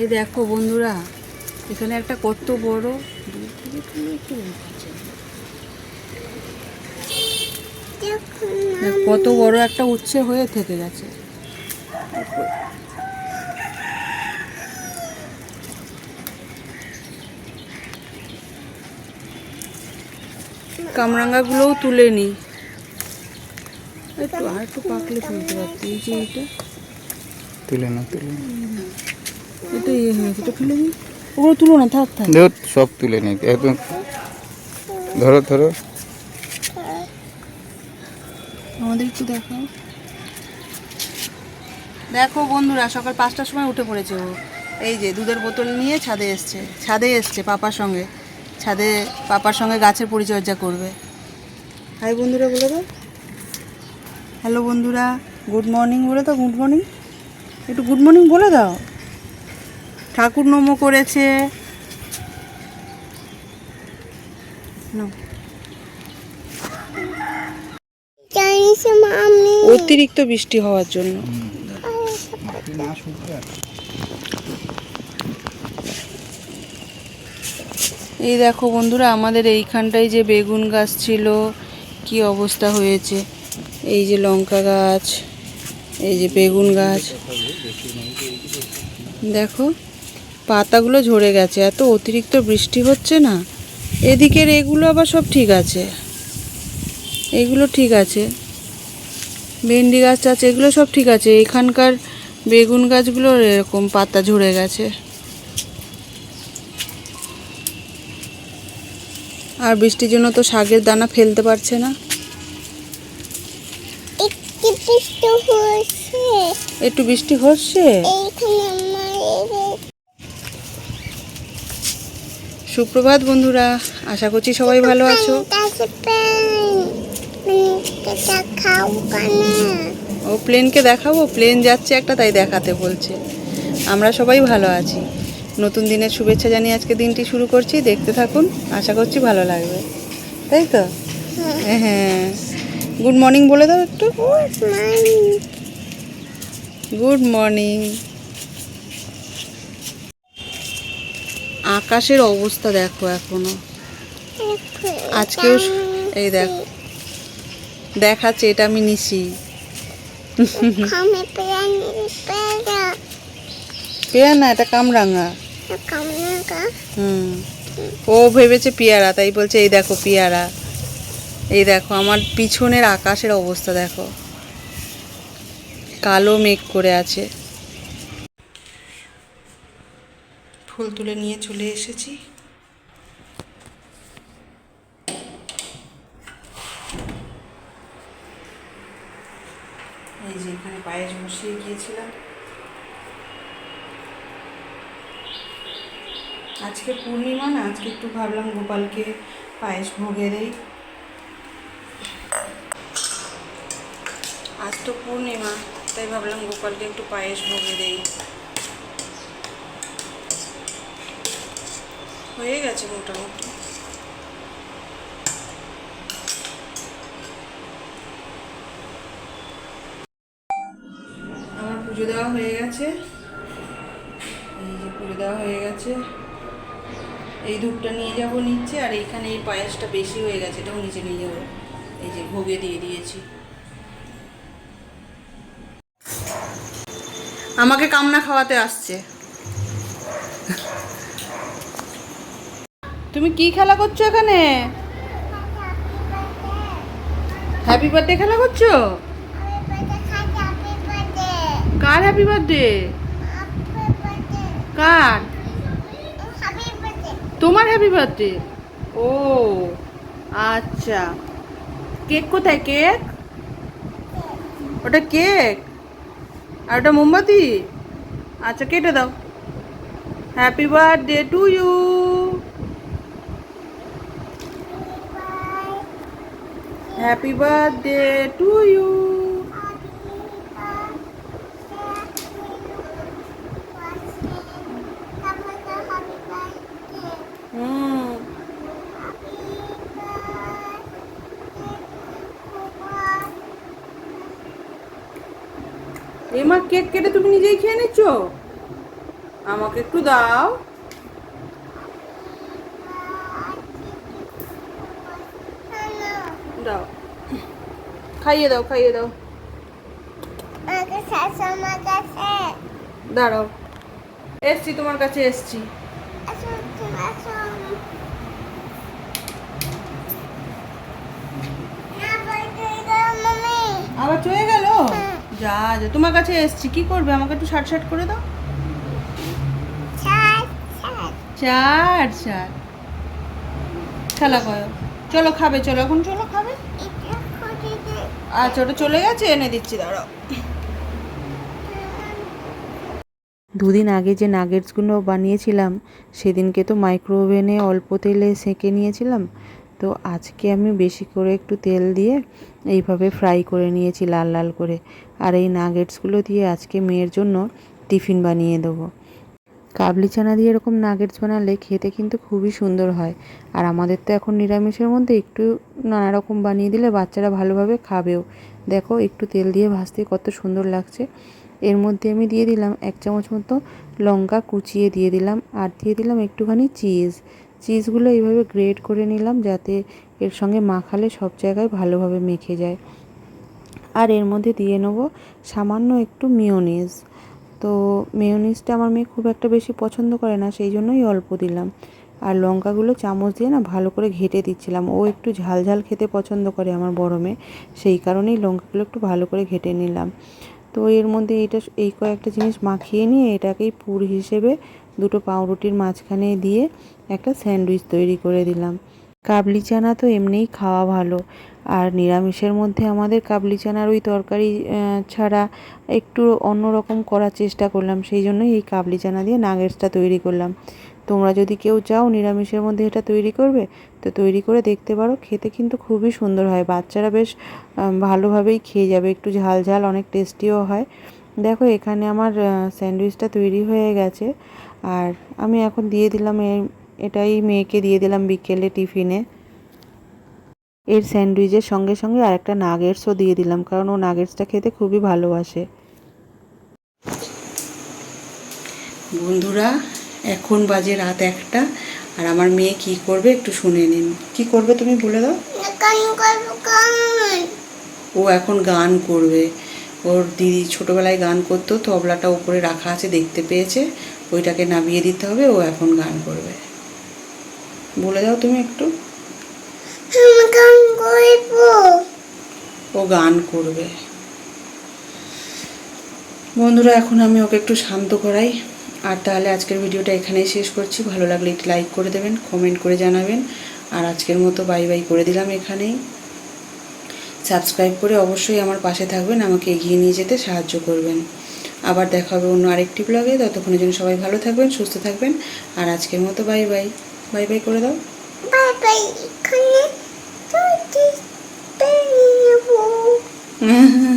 এই দেখো বন্ধুরা, এখানে একটা কত বড় কত বড় একটা উচ্ছে হয়ে থেকে গেছে। কামরাঙ্গাগুলোও তুলে নি। একটু আর একটু পাকলে তুলতে পারতি। এই যে এটা। তুলে না তুলে না এটা ইয়ে ওগুলো তুলো না থাক থাক। দেখো সব তুলে নি একদম ধরো ধরো। আমাদের একটু দেখাও দেখো বন্ধুরা সকাল পাঁচটার সময় উঠে পড়েছে ও। এই যে দুধের বোতল নিয়ে ছাদে এসছে ছাদে এসছে পাপার সঙ্গে। ছাদে পাপার সঙ্গে গাছের পরিচর্যা করবে। হাই বন্ধুরা বলে দাও। হ্যালো বন্ধুরা গুড মর্নিং বলে দাও গুড মর্নিং। একটু গুড মর্নিং বলে দাও। ঠাকুর নমো করেছে। অতিরিক্ত বৃষ্টি হওয়ার জন্য। এই দেখো বন্ধুরা, আমাদের এইখানটায় যে বেগুন গাছ ছিল, কি অবস্থা হয়েছে? এই যে লঙ্কা গাছ। এই যে বেগুন গাছ। দেখো, পাতাগুলো ঝরে গেছে, এত অতিরিক্ত বৃষ্টি হচ্ছে না। এদিকের এগুলো আবার সব ঠিক আছে। এগুলো ঠিক আছে। ভেন্ডি গাছ আছে, এগুলো সব ঠিক আছে। এখানকার বেগুন গাছগুলোর এরকম পাতা ঝরে গেছে। আর বৃষ্টির জন্য তো শাকের দানা ফেলতে পারছে না। একটু বৃষ্টি হচ্ছে? সুপ্রভাত বন্ধুরা আশা করছি সবাই ভালো আছো। ও প্লেনকে দেখাবো প্লেন যাচ্ছে একটা তাই দেখাতে বলছে। আমরা সবাই ভালো আছি। নতুন দিনের শুভেচ্ছা জানিয়ে আজকে দিনটি শুরু করছি। দেখতে থাকুন আশা করছি ভালো লাগবে। তাই তো? হ্যাঁ। হ্যাঁ। গুড মর্নিং বলে দাও একটু। গুড মর্নিং আকাশের অবস্থা দেখো এখনও। আজকেও এই দেখো। দেখাচ্ছে এটা আমি নিছি। পেয়ানি এটা কামরাঙা? হুম। ও ভেবেছে পেয়ারা তাই বলছে এই দেখো পেয়ারা। এই দেখো, আমার পিছনের আকাশের অবস্থা দেখো। কালো মেঘ করে আছে। ফুল তুলে নিয়ে চলে এসেছি। এই যে এখানে পায়েস বসিয়ে গিয়েছিলাম। আজকে পূর্ণিমা না, আজকে একটু ভাবলাম গোপালকে পায়েস ভোগে দেই। আজ তো পূর্ণিমা, তাই ভাবলাম গোপালকে একটু পায়েস ভোগে দেই। হয়ে গেছে মোটামুটি। আমার পুজো দেওয়া হয়ে গেছে। এই যে পুজো দেওয়া হয়ে গেছে। এই ধূপটা নিয়ে যাব নিচে, আর এইখানে এই পায়েসটা বেশি হয়ে গেছে, এটাও নিচে নিয়ে যাব। এই যে ভোগে দিয়ে দিয়েছি। আমাকে কামনা খাওয়াতে আসছে। তুমি কি খেলা করছ এখানে? হ্যাপি বার্থডে খেলা করছ? কার হ্যাপি বার্থডে কার? তোমার হ্যাপি বার্থডে ও আচ্ছা। কেক কোথায়, কেক? ওটা কেক? আর ওটা মোমবাতি? আচ্ছা কেটে দাও। Happy birthday to you happy birthday to you হুম এ মা কেক কেটে তুমি নিজেই খেয়ে নিচ্ছ? আমাকে একটু দাও। দাও। খাইয়ে দাও খাইয়ে দাও। দাঁড়াও। এসছি তোমার কাছে এসছি আসো তুমি আসো না বলতে দাও মামি আবার চলে গেল হ্যাঁ। যা যা। তোমার কাছে এসছি। কি করবে? আমাকে একটু শার্ট শার্ট করে দাও। চার চার চার চার খেলা করো চলো খাবে চলো। এখন চলো খাবে? আচ্ছা ওটা চলে গেছে এনে দিচ্ছি দাঁড়াও। দুদিন আগে যে নাগেটসগুলো বানিয়েছিলাম সেদিনকে তো মাইক্রোওভেনে অল্প তেলে সেঁকে নিয়েছিলাম। তো আজকে আমি বেশি করে একটু তেল দিয়ে এইভাবে ফ্রাই করে নিয়েছি, লাল লাল করে। আর এই নাগেটসগুলো দিয়ে আজকে মেয়ের জন্য টিফিন বানিয়ে দেবো। কাবলি চানা দিয়ে এরকম নাগেটস বানালে খেতে কিন্তু খুবই সুন্দর হয়। আর আমাদের তো এখন নিরামিষের মধ্যে একটু নানা রকম বানিয়ে দিলে বাচ্চারা ভালোভাবে খাবেও। দেখো একটু তেল দিয়ে ভাজতে কত সুন্দর লাগছে। এর মধ্যে আমি দিয়ে দিলাম এক চামচ মতো লঙ্কা কুচিয়ে দিয়ে দিলাম। আর দিয়ে দিলাম একটুখানি চিজ। চিজগুলো এইভাবে গ্রেট করে নিলাম যাতে এর সঙ্গে মাখালে সব জায়গায় ভালোভাবে মেখে যায়। আর এর মধ্যে দিয়ে নেব সামান্য একটু মিওনিজ তো মেয়োনিজটা আমার মেয়ে খুব একটা বেশি পছন্দ করে না, সেই জন্যই অল্প দিলাম। আর লঙ্কাগুলো চামচ দিয়ে না ভালো করে ঘেটে দিচ্ছিলাম। ও একটু ঝাল ঝাল খেতে পছন্দ করে আমার বড় মেয়ে, সেই কারণেই লঙ্কাগুলো একটু ভালো করে ঘেটে নিলাম। তো এর মধ্যে এটা এই কয়েকটা জিনিস মাখিয়ে নিয়ে এটাকেই পুর হিসেবে দুটো পাউরুটির মাঝখানে দিয়ে একটা স্যান্ডউইচ তৈরি করে দিলাম। কাবলি চানা তো এমনিই খাওয়া ভালো। আর নিরামিষের মধ্যে আমাদের কাবলি চানার ওই তরকারি ছাড়া একটু অন্যরকম করার চেষ্টা করলাম। সেই জন্যই এই কাবলি চানা দিয়ে নাগেটসটা তৈরি করলাম। তোমরা যদি কেউ চাও নিরামিষের মধ্যে এটা তৈরি করবে, তো তৈরি করে দেখতে পারো। খেতে কিন্তু খুবই সুন্দর হয়। বাচ্চারা বেশ ভালোভাবেই খেয়ে যাবে। একটু ঝাল ঝাল, অনেক টেস্টিও হয়। দেখো এখানে আমার স্যান্ডউইচটা তৈরি হয়ে গেছে। আর আমি এখন দিয়ে দিলাম এ- এটাই মেয়েকে দিয়ে দিলাম বিকেলে টিফিনে। এর স্যান্ডউইচের সঙ্গে সঙ্গে আরেকটা নাগেটসও দিয়ে দিলাম কারণ ও নাগেটসটা খেতে খুবই ভালোবাসে। বন্ধুরা এখন বাজে রাত একটা আর আমার মেয়ে কি করবে একটু শুনে নিন। কি করবে তুমি বলে দাও? ও এখন গান করবে। ওর দিদি ছোটোবেলায় গান করতো তবলাটা উপরে রাখা আছে দেখতে পেয়েছে। ওইটাকে নামিয়ে দিতে হবে ও এখন গান করবে। বলে দাও তুমি একটু। ও গান করবে। বন্ধুরা এখন আমি ওকে একটু শান্ত করাই। আর তাহলে আজকের ভিডিওটা এখানেই শেষ করছি। ভালো লাগলে একটু লাইক করে দেবেন কমেন্ট করে জানাবেন। আর আজকের মতো বাই বাই করে দিলাম এখানেই। সাবস্ক্রাইব করে অবশ্যই আমার পাশে থাকবেন আমাকে এগিয়ে নিয়ে যেতে সাহায্য করবেন। আবার দেখা হবে অন্য আরেকটি ব্লগে ততক্ষণের জন্য সবাই ভালো থাকবেন সুস্থ থাকবেন আর আজকের মতো বাই বাই বাই বাই করে দাও। বাই বাই এখানে